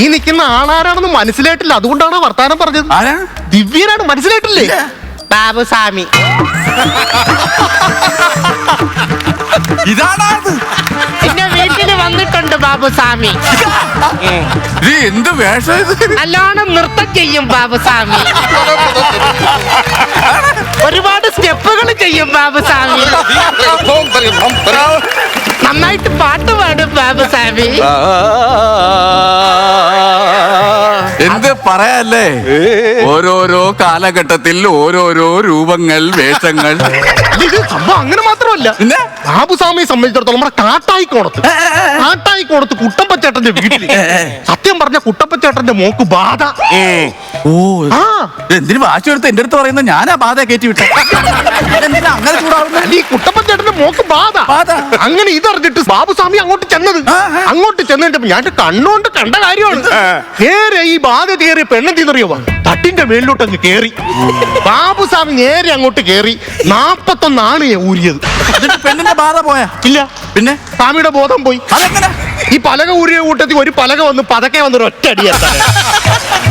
ഈ നിൽക്കുന്ന ആളാരാണെന്ന് മനസ്സിലായിട്ടില്ല. അതുകൊണ്ടാണ് വർത്താനം പറഞ്ഞത്. ആരാ? ദിവ്യനാണ്. മനസ്സിലായിട്ടില്ലേ? ബാബുസാമി ബാബുസ്വാമി. ഇതാണാ അത് എന്റെ വീട്ടിൽ വന്നിട്ടുണ്ട് ബാബുസ്വാമി. ഇത്. എന്ത് വേഷം ഇത്? നല്ലോണം നൃത്തം ചെയ്യും ബാബുസ്വാമി. ഒരുപാട് സ്റ്റെപ്പുകൾ ചെയ്യും ബാബുസ്വാമി. നന്നായിട്ട് പാട്ട് പാടും ബാബുസ്വാമി. എന്ത് പറയാല്ലേ? ഓരോരോ കാലഘട്ടത്തിൽ ഓരോരോ രൂപങ്ങൾ വേഷങ്ങൾ. സംഭവം അങ്ങനെ മാത്രമല്ല. ബാബുസ്വാമിയെ സംബന്ധിച്ചിടത്തോളം നമ്മുടെ കാട്ടായിക്കോണത്ത് കാട്ടായിക്കോണത്ത് കുട്ടപ്പച്ചേട്ടന്റെ വീട്ടിൽ സത്യം പറഞ്ഞ കുട്ടപ്പച്ചേട്ടന്റെ മോക്ക് ബാധ. ഓ. ആ. എന്തിനു വാശി എടുത്ത് എന്റെ അടുത്ത് പറയുന്ന ഞാനാ ബാധ കയറ്റി വിട്ടു? അങ്ങനെ ഈ കുട്ടപ്പച്ചേട്ടന്റെ മോക്ക് ബാധ. ബാധ. അങ്ങനെ ഇതറിഞ്ഞിട്ട് ബാബുസ്വാമി അങ്ങോട്ട് ചെന്നത്. അങ്ങോട്ട് ചെന്നിട്ട് ഞാൻ കണ്ണുകൊണ്ട് കണ്ട കാര്യമാണ്. നേരെ ഈ ബാധ കയറി പെണ്ണെന്തിന്നറിയോ തട്ടിന്റെ മേളിലോട്ട് അങ്ങ് കേറി സാബ് നേരെ അങ്ങോട്ട് കേറി. നാപ്പത്തൊന്നാണ് ഊരിയത്. പെണ്ണിന്റെ ബാധ പോയാ? ഇല്ല. പിന്നെ? സ്വാമിയുടെ ബോധം പോയി. ഈ പലക ഊരിയ കൂട്ടത്തിൽ ഒരു പലക വന്ന് പതക്കെ വന്നൊരു ഒറ്റ അടിയെത്താൻ